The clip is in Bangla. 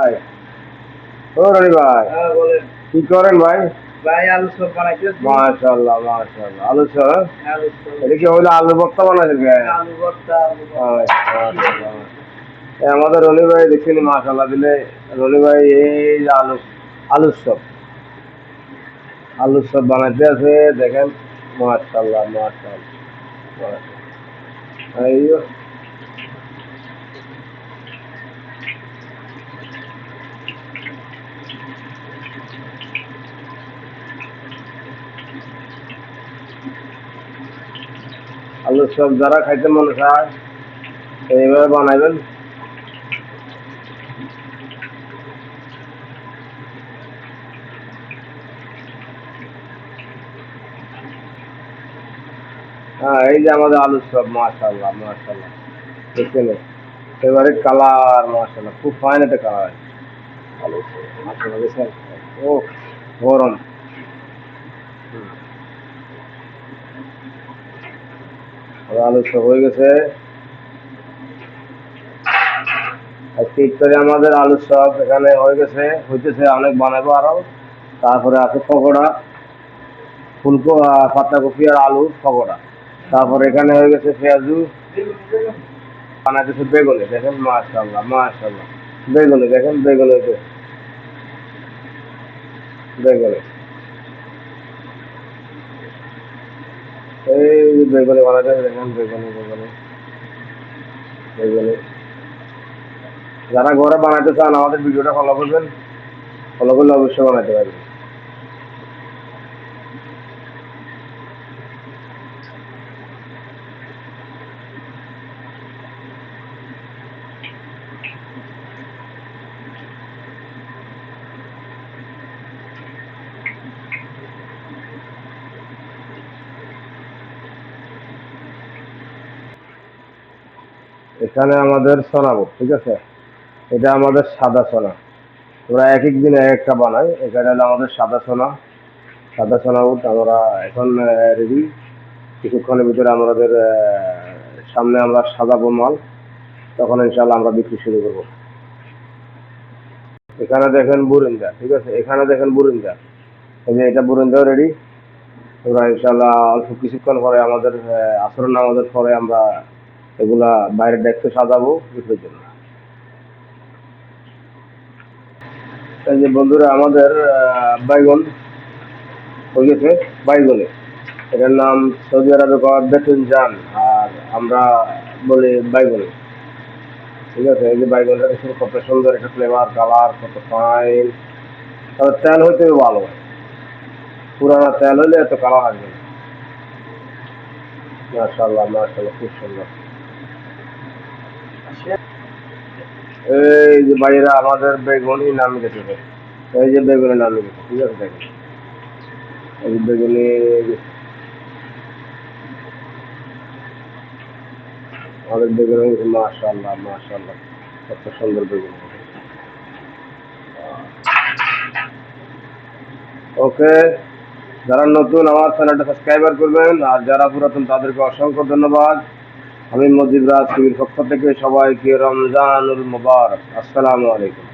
ভাই। ও রনি ভাই। হ্যাঁ কি করেন ভাই? আলু বানাইতেছি আলু আলু এটা কি আলু ভর্তা বানাইছেন আলু ভর্তা আলু। মাশাআল্লাহ। আমাদের রনি ভাই দেখছেন দিলে রনি ভাই এই যে আলু আলুর সব। আলুর সব বানাইতে আছে দেখেন। মাশাআল্লাহ। এই আলুর সব যারা খাইতে মনে চায় এইভাবে বানাইবেন। হ্যাঁ এই যে আমাদের আলুর সব মাশাল্লাহ মাশাল্লাহ দেখছেন? ফেভারিট কালার মাশাল্লাহ খুব ফাইন একটা কালার আলু মাশাল্লাহ ও গরম হুম। আমাদের আলু সব হয়ে গেছে। আজকে ইফতারে আমাদের আলু সব এখানে হয়ে গেছে, হইতেছে অনেক বানাবো আরও। তারপরে আছে পকোড়া, ফুলকো পাতাকপি আর আলু পকোড়া। তারপরে এখানে হয়ে গেছে পেঁয়াজু বানাইতেছে বেগুনে। দেখেন মাশাল্লাহ মাশাল্লাহ বেগুনে, দেখেন, বেগুনে বেগুনে। এই যে বেগুনে বলা যায় দেখুন বেগুনে বেগুনে বেগুনে। যারা ঘরে বানাতে চান, আমাদের ভিডিওটা ফলো করবেন। ফলো করলে অবশ্যই বানাতে পারবেন। এখানে আমাদের সোনাবো ঠিক আছে? এটা আমাদের সাদা সোনা আমরা এক এক দিন এক একটা বানাই। এখানে হলো আমাদের সাদা সোনা সাদা সোনা উঠ, আমরা এখন রেডি কিছুক্ষণের ভিতরে আমাদের সামনে আমরা সাজাবো মাল। তখন ইনশাল্লাহ আমরা বিক্রি শুরু করব। এখানে দেখেন বুরিন্দা, ঠিক আছে? এখানে দেখেন বুরিন্দা। এই যে এটা বুরিন্দাও রেডি তোমরা ইনশাল্লাহ অল্প কিছুক্ষণ পরে আমাদের আচরণ আমাদের পরে আমরা এগুলা বাইরের ডেস্কে সাজাবো বিক্রির জন্য। যে বন্ধুরা, আমাদের বাইগন হয়ে গেছে বাইগনে। এটার নাম সৌদি আরবে কয় বেতন জান, আর আমরা বলি বাইগনে। ঠিক আছে, এই যে বাইগনটা দেখুন, কত সুন্দর একটা ফ্লেভার কালার কত ফাইন তবে তেল হইতে ভালো। পুরানা তেল হলে এত কালার আসবে না। মাশাল্লাহ মাশাল্লাহ খুব সুন্দর। এই যে আমাদের বেগুনই নাম গেছে এই যে বেগুনের নাম গেছে ঠিক আছে এই বেগুনি, আমাদের বেগুন মাশাল্লাহ মাশাল্লাহ কত সুন্দর বেগুন। ওকে, যারা নতুন আমার চ্যানেলটা সাবস্ক্রাইবার করবেন, আর যারা পুরাতন, তাদেরকে অসংখ্য ধন্যবাদ। আমি মজিব রাজ টিভির পক্ষ থেকে সবাইকে রমজানুল মুবারক। আসসালামু আলাইকুম।